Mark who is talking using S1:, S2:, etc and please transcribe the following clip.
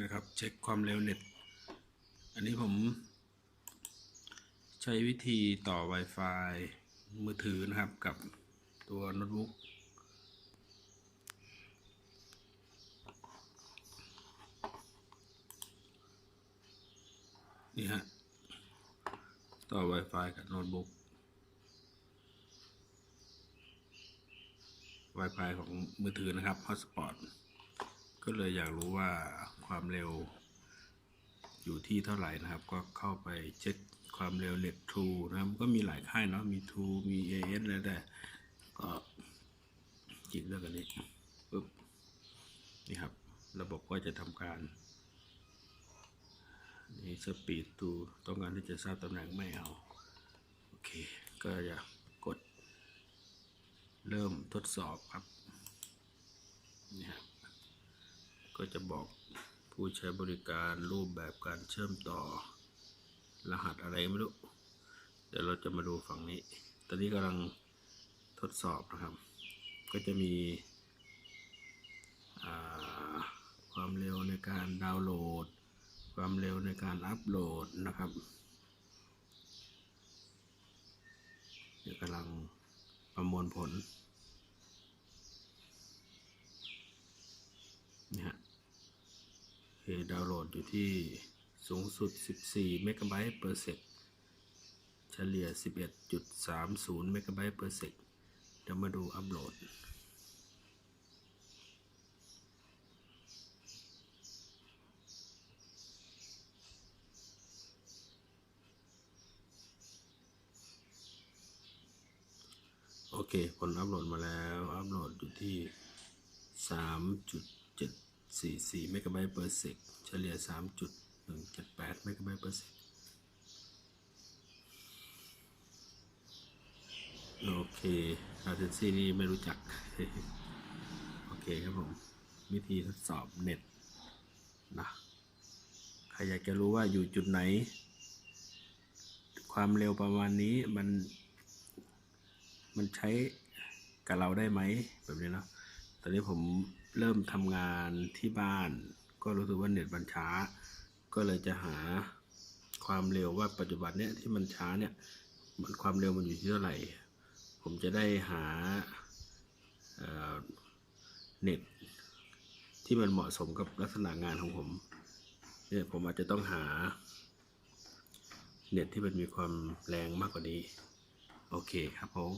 S1: นะครับเช็คความเร็วเน็ต อันนี้ผม ใช้วิธีต่อ Wi-Fi มือถือนะครับกับตัวโน้ตบุ๊กนี่ฮะ ต่อ Wi-Fi กับโน้ตบุ๊ก Wi-Fi ของมือถือนะครับ Hotspot ก็เลยอยากรู้ว่า ความเร็ว อยู่ที่เท่าไหร่นะครับ ก็เข้าไปเช็คความเร็วเน็ต True นะครับก็มีหลายค่ายเนาะมี True มี AS แล้วแต่ก็จิกเลือกอันนี้ปุ๊บนี่ครับ ระบบก็จะทำการนี่สปีดตูต้องการที่จะทราบตำแหน่งไม่เอา โอเค ก็จะกด เริ่มทดสอบครับนี่ครับก็จะบอก ผู้ใช้บริการรูปแบบการเชื่อมต่อ รหัสอะไรไม่รู้ เดี๋ยวเราจะมาดูฝั่งนี้ ตอนนี้กำลังทดสอบนะครับ ก็จะมีความเร็วในการดาวน์โหลด ความเร็วในการอัปโหลดนะครับเดี๋ยวกำลังประมวลผล นี่ฮะ เพจดาวน์โหลดอยู่ที่สูงสุด 14 เมกะไบต์ per sec เฉลี่ย 11.30 เมกะไบต์ per sec เดี๋ยวมาดูอัปโหลด โอเค ผลอัปโหลดมาแล้ว อัปโหลดอยู่ที่ 44เมกะไบต์ per sec เฉลี่ย 3.178เมกะไบต์ per sec โอเค latency นี่ไม่รู้จัก โอเคครับผม วิธีทดสอบเน็ตนะใครอยากจะรู้ว่าอยู่จุดไหน ความเร็วประมาณนี้มัน มันใช้กับเราได้ไหมแบบนี้เนาะตอนนี้ผม เริ่มทำงานที่บ้าน ก็รู้สึกว่าเน็ตมันช้า ก็เลยจะหาความเร็วว่าปัจจุบันเนี้ยที่มันช้าเนี่ยมันความเร็วมันอยู่ที่เท่าไหร่ ผมจะได้หาเอ่อเน็ตที่มันเหมาะสมกับลักษณะงานของผมเนี่ยผมอาจจะต้องหา เน็ตที่มันมีความแรงมากกว่านี้ โอเคครับผม